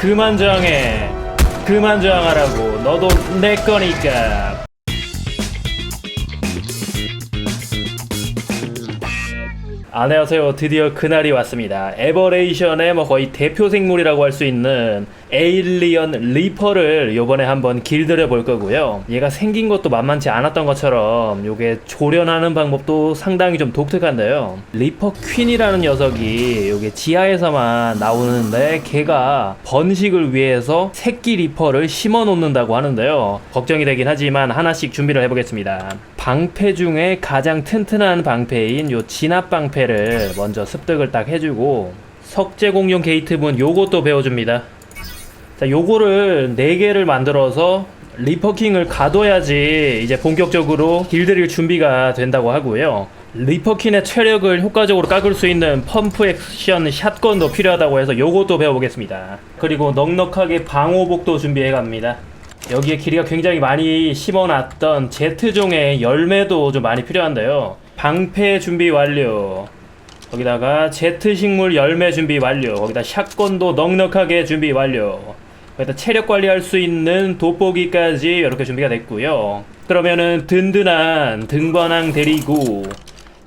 그만 저항해. 그만 저항하라고. 너도 내 거니까 안녕하세요. 드디어 그날이 왔습니다. 에버레이션의 뭐 거의 대표 생물이라고 할 수 있는 에일리언 리퍼를 요번에 한번 길들여 볼 거고요. 얘가 생긴 것도 만만치 않았던 것처럼 요게 조련하는 방법도 상당히 좀 독특한데요. 리퍼 퀸이라는 녀석이 요게 지하에서만 나오는데 걔가 번식을 위해서 새끼 리퍼를 심어 놓는다고 하는데요. 걱정이 되긴 하지만 하나씩 준비를 해보겠습니다. 방패 중에 가장 튼튼한 방패인 요 진압 방패를 먼저 습득을 딱 해주고 석재 공룡 게이트 문 요것도 배워줍니다. 자, 요거를 4개를 만들어서 리퍼킹을 가둬야지 이제 본격적으로 길들일 준비가 된다고 하고요. 리퍼킹의 체력을 효과적으로 깎을 수 있는 펌프 액션 샷건도 필요하다고 해서 요것도 배워보겠습니다. 그리고 넉넉하게 방호복도 준비해 갑니다. 여기에 길이가 굉장히 많이 심어놨던 Z종의 열매도 좀 많이 필요한데요. 방패 준비 완료. 거기다가 제트 식물 열매 준비 완료. 거기다 샷건도 넉넉하게 준비 완료. 거기다 체력 관리할 수 있는 돋보기까지 이렇게 준비가 됐고요. 그러면은 든든한 등반항 데리고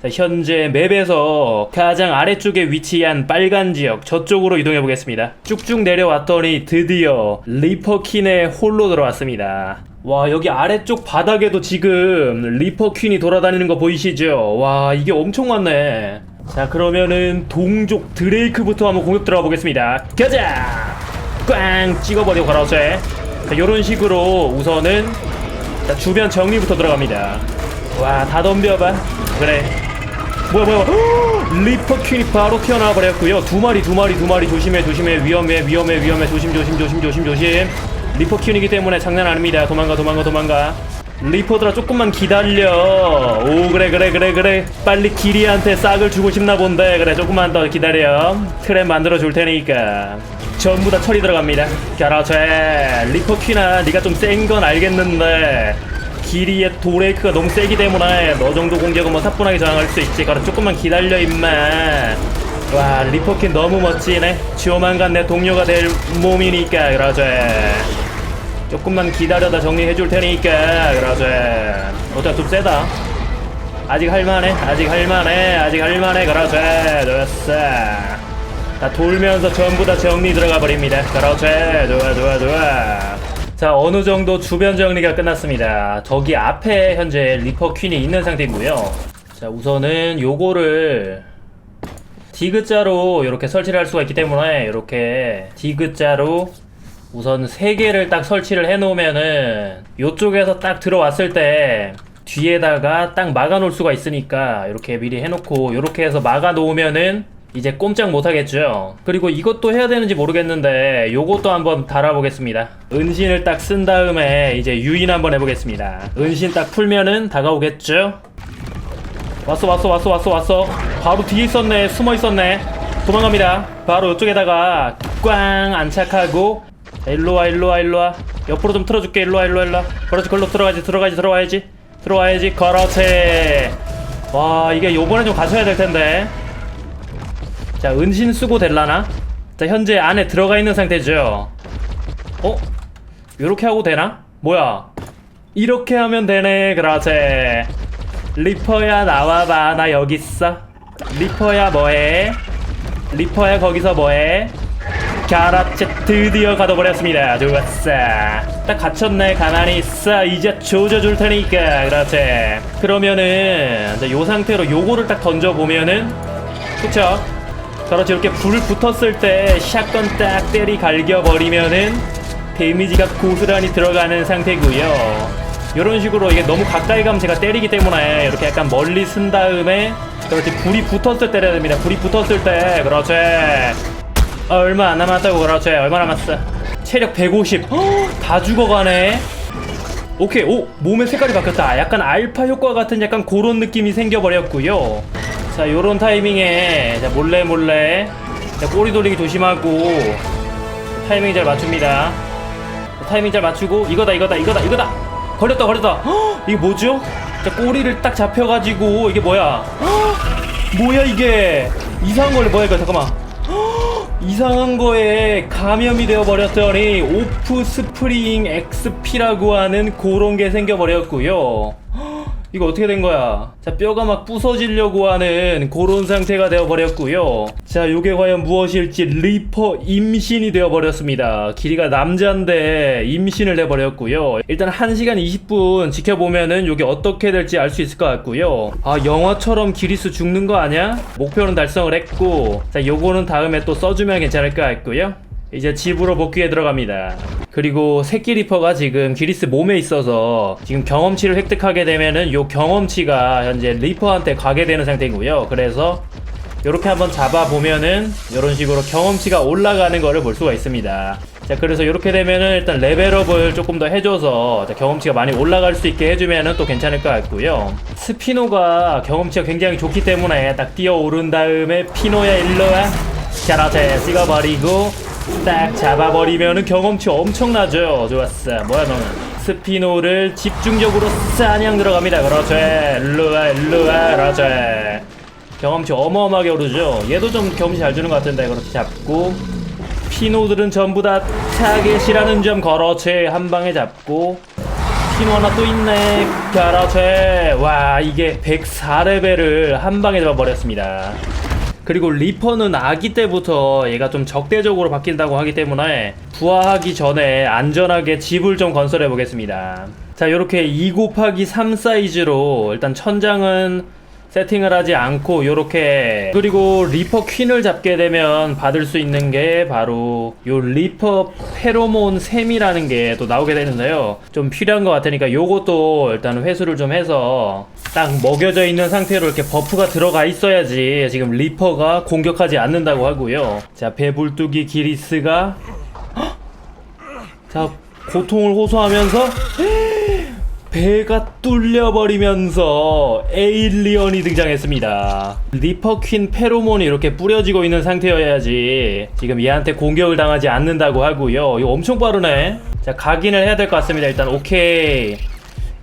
자, 현재 맵에서 가장 아래쪽에 위치한 빨간 지역 저쪽으로 이동해 보겠습니다. 쭉쭉 내려왔더니 드디어 리퍼킨의 홀로 들어왔습니다. 와 여기 아래쪽 바닥에도 지금 리퍼퀸이 돌아다니는 거 보이시죠? 와 이게 엄청 많네. 자 그러면은 동족 드레이크부터 한번 공격 들어가 보겠습니다. 가자! 꽝 찍어버리고 가라오세. 자 요런 식으로 우선은 자, 주변 정리부터 들어갑니다. 와 다 덤벼봐. 그래. 뭐야 뭐야. 리퍼 퀸이 바로 튀어나와 버렸고요. 두 마리 두 마리 두 마리. 조심해 조심해. 위험해 위험해 위험해. 조심 조심 조심 조심 조심. 리퍼 퀸이기 때문에 장난 아닙니다. 도망가 도망가 도망가. 리퍼들아 조금만 기다려. 오 그래 그래 그래 그래. 빨리 기리한테 싹을 주고 싶나 본데. 그래 조금만 더 기다려. 트랩 만들어 줄 테니까. 전부 다 처리 들어갑니다. 리퍼 퀸아 네가 좀 센 건 알겠는데 길이의 도레이크가 너무 세기 때문에 너 정도 공격은 뭐 사뿐하게 저항할 수 있지. 그럼 조금만 기다려 임마. 와 리퍼킨 너무 멋지네. 조만간 내 동료가 될 몸이니까 그러지. 조금만 기다려다 정리해 줄 테니까 그러지. 어때 좀 세다. 아직 할만해. 아직 할만해. 아직 할만해. 그러지. 좋았어. 다 돌면서 전부 다 정리 들어가 버립니다. 그렇지. 좋아 좋아 좋아. 자 어느 정도 주변 정리가 끝났습니다. 저기 앞에 현재 리퍼 퀸이 있는 상태고요. 자 우선은 요거를 디귿자로 이렇게 설치를 할 수가 있기 때문에 이렇게 디귿자로 우선 세 개를 딱 설치를 해 놓으면은 요쪽에서 딱 들어왔을 때 뒤에다가 딱 막아 놓을 수가 있으니까 이렇게 미리 해 놓고 이렇게 해서 막아 놓으면은 이제 꼼짝 못 하겠죠. 그리고 이것도 해야 되는지 모르겠는데 요것도 한번 달아보겠습니다. 은신을 딱 쓴 다음에 이제 유인 한번 해보겠습니다. 은신 딱 풀면은 다가오겠죠? 왔어 왔어 왔어 왔어 왔어. 바로 뒤에 있었네 숨어 있었네. 도망갑니다. 바로 이쪽에다가 꽝 안착하고 자, 일로와 일로와 일로와. 옆으로 좀 틀어줄게. 일로와 일로와 일로와. 그렇지 걸로 들어가야지 들어가야지 들어와야지. 들어와야지. 그렇지. 와 이게 요번에 좀 가셔야 될 텐데 자 은신 쓰고 될라나? 자 현재 안에 들어가 있는 상태죠. 어? 요렇게 하고 되나? 뭐야? 이렇게 하면 되네 그렇지 리퍼야 나와봐. 나 여기 있어. 리퍼야 뭐해? 리퍼야 거기서 뭐해? 가라체 드디어 가둬버렸습니다. 좋았어. 딱 갇혔네 가만히 있어. 이제 조져줄 테니까 그렇지 그러면은 요 상태로 요거를 딱 던져보면은 그쵸 그렇지 이렇게 불 붙었을 때 샷건 딱 때리 갈겨버리면은 데미지가 고스란히 들어가는 상태고요. 이런 식으로 이게 너무 가까이 가면 제가 때리기 때문에 이렇게 약간 멀리 쓴 다음에 그렇지 불이 붙었을 때 때려야 됩니다. 불이 붙었을 때. 그렇지. 어, 얼마 안 남았다고. 그렇지. 얼마 남았어? 체력 150 헉, 다 죽어가네. 오케이. 오 몸의 색깔이 바뀌었다. 약간 알파 효과 같은 약간 그런 느낌이 생겨버렸고요 자 요런 타이밍에 자, 몰래 몰래 자, 꼬리 돌리기 조심하고 타이밍 잘 맞춥니다. 자, 타이밍 잘 맞추고 이거다 이거다 이거다 이거다! 걸렸다 걸렸다! 헉, 이게 뭐죠? 자 꼬리를 딱 잡혀가지고 이게 뭐야? 헉, 뭐야 이게? 이상한 걸래 뭐야 이거? 잠깐만. 헉, 이상한 거에 감염이 되어버렸더니 오프 스프링 XP라고 하는 그런 게 생겨버렸고요. 이거 어떻게 된 거야? 자, 뼈가 막 부서지려고 하는 그런 상태가 되어버렸고요. 자, 요게 과연 무엇일지 리퍼 임신이 되어버렸습니다. 길이가 남자인데 임신을 돼버렸고요. 일단 1시간 20분 지켜보면은 요게 어떻게 될지 알 수 있을 것 같고요. 아, 영화처럼 기리스 죽는 거 아니야? 목표는 달성을 했고, 자, 요거는 다음에 또 써주면 괜찮을 것 같고요. 이제 집으로 복귀해 들어갑니다. 그리고 새끼 리퍼가 지금 기리스 몸에 있어서 지금 경험치를 획득하게 되면은 요 경험치가 현재 리퍼한테 가게 되는 상태고요. 그래서 이렇게 한번 잡아 보면은 이런 식으로 경험치가 올라가는 거를 볼 수가 있습니다. 자, 그래서 이렇게 되면은 일단 레벨업을 조금 더 해줘서 자, 경험치가 많이 올라갈 수 있게 해주면은 또 괜찮을 것 같고요. 스피노가 경험치가 굉장히 좋기 때문에 딱 뛰어오른 다음에 피노야 일로와 자라테 찍어버리고 딱 잡아버리면은 경험치 엄청나죠. 좋았어. 뭐야 너는? 스피노를 집중적으로 사냥 들어갑니다. 그렇죠. 일로와 일로와 그렇죠. 경험치 어마어마하게 오르죠. 얘도 좀 경험치 잘 주는 것 같은데 그렇게 잡고 피노들은 전부 다 타겟이라는 점 그렇지 한 방에 잡고 피노 하나 또 있네 그렇지 와 이게 104레벨을 한 방에 잡아버렸습니다. 그리고 리퍼는 아기 때부터 얘가 좀 적대적으로 바뀐다고 하기 때문에 부화하기 전에 안전하게 집을 좀 건설해 보겠습니다. 자, 이렇게 2 곱하기 3 사이즈로 일단 천장은 세팅을 하지 않고 요렇게 그리고 리퍼 퀸을 잡게 되면 받을 수 있는 게 바로 요 리퍼 페로몬 샘이라는 게 또 나오게 되는데요 좀 필요한 것 같으니까 요것도 일단 회수를 좀 해서 딱 먹여져 있는 상태로 이렇게 버프가 들어가 있어야지 지금 리퍼가 공격하지 않는다고 하고요 자 배불뚝이 기리스가 헉! 자 고통을 호소하면서 배가 뚫려버리면서 에일리언이 등장했습니다. 리퍼퀸 페로몬이 이렇게 뿌려지고 있는 상태여야지 지금 얘한테 공격을 당하지 않는다고 하고요. 이거 엄청 빠르네. 자, 각인을 해야 될 것 같습니다. 일단 오케이.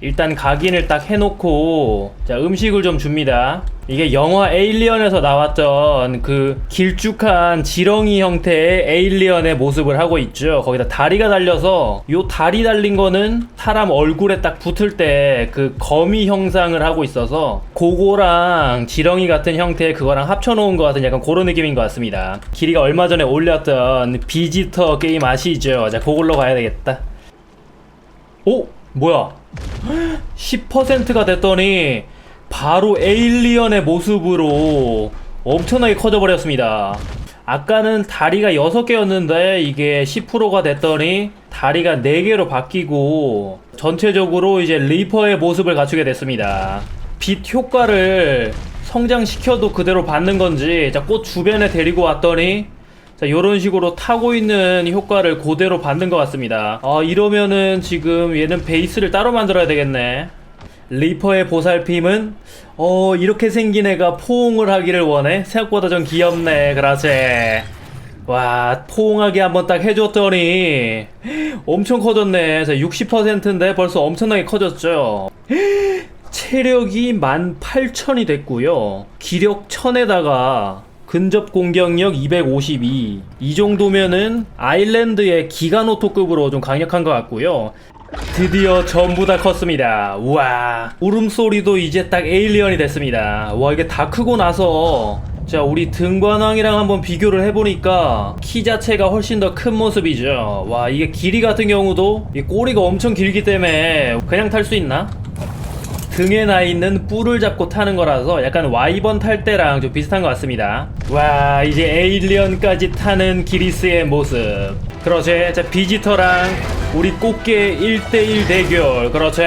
일단 각인을 딱 해놓고 자 음식을 좀 줍니다 이게 영화 에일리언에서 나왔던 그 길쭉한 지렁이 형태의 에일리언의 모습을 하고 있죠. 거기다 다리가 달려서 요 다리 달린 거는 사람 얼굴에 딱 붙을 때 그 거미 형상을 하고 있어서 그거랑 지렁이 같은 형태의 그거랑 합쳐놓은 것 같은 약간 그런 느낌인 것 같습니다. 길이가 얼마 전에 올렸던 비지터 게임 아시죠? 자 그걸로 가야 되겠다. 오 뭐야? 10%가 됐더니 바로 에일리언의 모습으로 엄청나게 커져 버렸습니다. 아까는 다리가 6개였는데 이게 10%가 됐더니 다리가 4개로 바뀌고 전체적으로 이제 리퍼의 모습을 갖추게 됐습니다. 빛 효과를 성장시켜도 그대로 받는 건지 자, 꽃 주변에 데리고 왔더니 자, 요런 식으로 타고 있는 효과를 그대로 받는 것 같습니다. 아, 이러면은 지금 얘는 베이스를 따로 만들어야 되겠네. 리퍼의 보살핌은, 어, 이렇게 생긴 애가 포옹을 하기를 원해? 생각보다 좀 귀엽네. 그렇지. 와, 포옹하게 한번 딱 해줬더니, 엄청 커졌네. 자, 60%인데 벌써 엄청나게 커졌죠. 체력이 18,000이 됐고요. 기력 1000에다가 근접 공격력 252. 이 정도면은 아일랜드의 기가노토급으로 좀 강력한 것 같고요. 드디어 전부 다 컸습니다. 우와. 울음소리도 이제 딱 에일리언이 됐습니다. 와, 이게 다 크고 나서 자, 우리 등관왕이랑 한번 비교를 해보니까 키 자체가 훨씬 더 큰 모습이죠. 와, 이게 길이 같은 경우도 이 꼬리가 엄청 길기 때문에 그냥 탈 수 있나? 등에 나 있는 뿔을 잡고 타는 거라서 약간 와이번 탈 때랑 좀 비슷한 것 같습니다. 와 이제 에일리언까지 타는 기리스의 모습. 그렇지. 자 비지터랑 우리 꽃게 1대1 대결. 그렇지.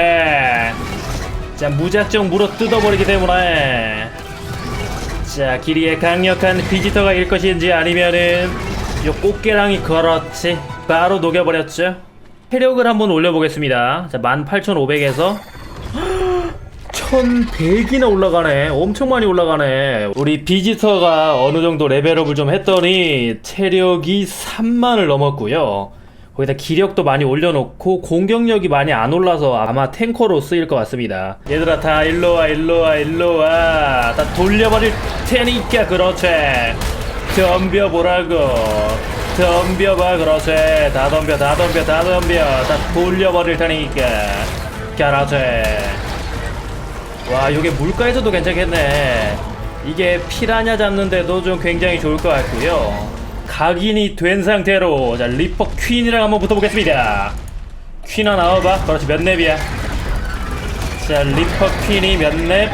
자 무작정 물어 뜯어버리기 때문에 자 길이의 강력한 비지터가 일 것인지 아니면은 요 꽃게랑이 그렇지 바로 녹여버렸죠. 체력을 한번 올려보겠습니다. 자 18,500에서 1100이나 올라가네. 엄청 많이 올라가네. 우리 비지터가 어느 정도 레벨업을 좀 했더니 체력이 3만을 넘었고요. 거기다 기력도 많이 올려놓고 공격력이 많이 안 올라서 아마 탱커로 쓰일 것 같습니다. 얘들아 다 일로와 일로와 일로와 다 돌려버릴 테니까 그렇지. 덤벼보라고 덤벼봐 그렇지 다 덤벼 다 덤벼 다 덤벼 다 돌려버릴 테니까 그렇지 와 이게 물가에서도 괜찮겠네. 이게 피라냐 잡는데도 좀 굉장히 좋을 것 같고요. 각인이 된 상태로 자 리퍼 퀸이랑 한번 붙어보겠습니다. 퀸 하나 나와봐. 그렇지 몇 렙이야? 자 리퍼 퀸이 몇 렙?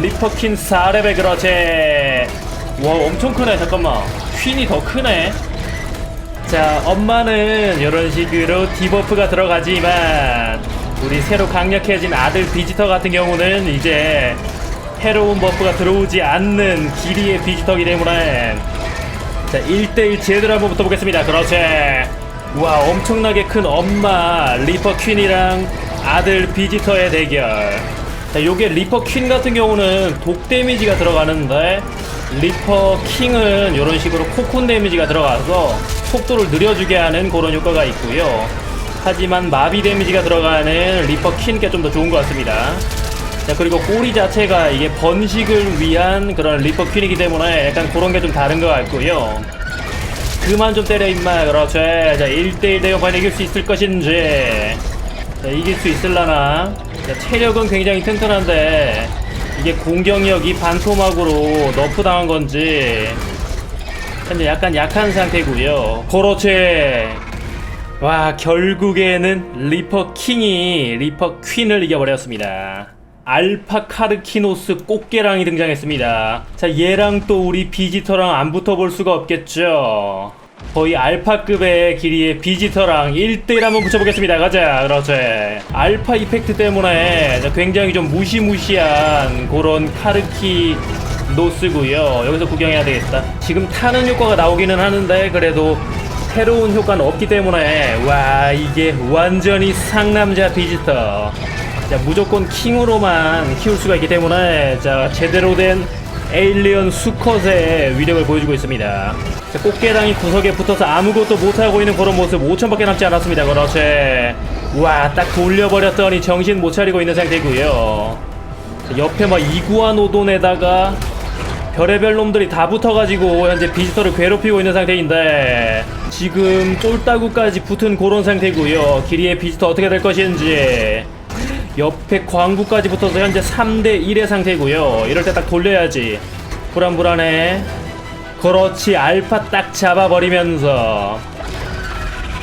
리퍼 퀸 4렙에 그렇지. 와 엄청 크네. 잠깐만. 퀸이 더 크네. 자 엄마는 이런 식으로 디버프가 들어가지만 우리 새로 강력해진 아들 비지터 같은 경우는 이제 해로운 버프가 들어오지 않는 길이의 비지터기 때문에 자 1대1 제대로 한번 붙어보겠습니다. 그렇지. 와 엄청나게 큰 엄마 리퍼 퀸이랑 아들 비지터의 대결. 자 요게 리퍼 퀸 같은 경우는 독 데미지가 들어가는데 리퍼 킹은 이런 식으로 코콘 데미지가 들어가서 속도를 느려주게 하는 그런 효과가 있고요 하지만 마비 데미지가 들어가는 리퍼 퀸게 좀 더 좋은 것 같습니다. 자 그리고 꼬리 자체가 이게 번식을 위한 그런 리퍼 퀸이기 때문에 약간 그런 게 좀 다른 것 같고요. 그만 좀 때려 임마. 그렇지. 자 1대1 대결판 이길 수 있을 것인지. 자 이길 수 있을라나? 자, 체력은 굉장히 튼튼한데 이게 공격력이 반토막으로 너프 당한 건지 현재 약간 약한 상태고요. 그렇지 와 결국에는 리퍼 킹이 리퍼 퀸을 이겨버렸습니다. 알파 카르키노스 꽃게랑이 등장했습니다. 자 얘랑 또 우리 비지터랑 안 붙어볼 수가 없겠죠? 거의 알파급의 길이의 비지터랑 1대1 한번 붙여보겠습니다. 가자. 그렇지. 알파 이펙트 때문에 자, 굉장히 좀 무시무시한 그런 카르키 노스고요. 여기서 구경해야 되겠다. 지금 타는 효과가 나오기는 하는데 그래도 새로운 효과는 없기 때문에. 와 이게 완전히 상남자 비지터 자 무조건 킹으로만 키울 수가 있기 때문에 자 제대로 된 에일리언 수컷의 위력을 보여주고 있습니다. 자, 꽃게랑이 구석에 붙어서 아무것도 못하고 있는 그런 모습 5천밖에 남지 않았습니다. 그렇지. 와딱 돌려버렸더니 정신 못 차리고 있는 상태고요. 자, 옆에 막 이구아노돈에다가 별의별 놈들이 다 붙어가지고 현재 비지터를 괴롭히고 있는 상태인데 지금 쫄따구까지 붙은 그런 상태고요. 길이의 비지터 어떻게 될 것인지. 옆에 광부까지 붙어서 현재 3대 1의 상태고요. 이럴 때 딱 돌려야지. 불안불안해. 그렇지 알파 딱 잡아버리면서.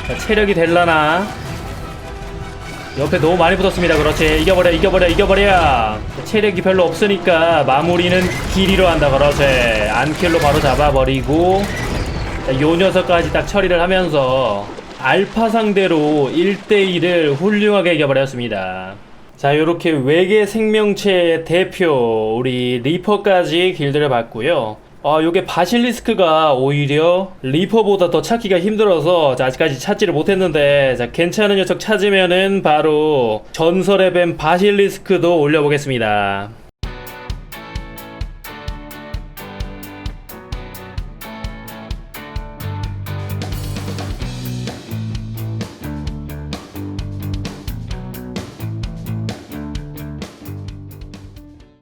자, 체력이 될라나 옆에 너무 많이 붙었습니다. 그렇지. 이겨버려 이겨버려 이겨버려. 체력이 별로 없으니까 마무리는 길이로 한다. 그렇지. 안킬로 바로 잡아버리고. 자, 요 녀석까지 딱 처리를 하면서 알파 상대로 1대1을 훌륭하게 이겨버렸습니다. 자 이렇게 외계 생명체의 대표 우리 리퍼까지 길들여 봤고요 아 요게 바실리스크가 오히려 리퍼보다 더 찾기가 힘들어서 자, 아직까지 찾지를 못했는데 자 괜찮은 녀석 찾으면은 바로 전설의 뱀 바실리스크도 올려보겠습니다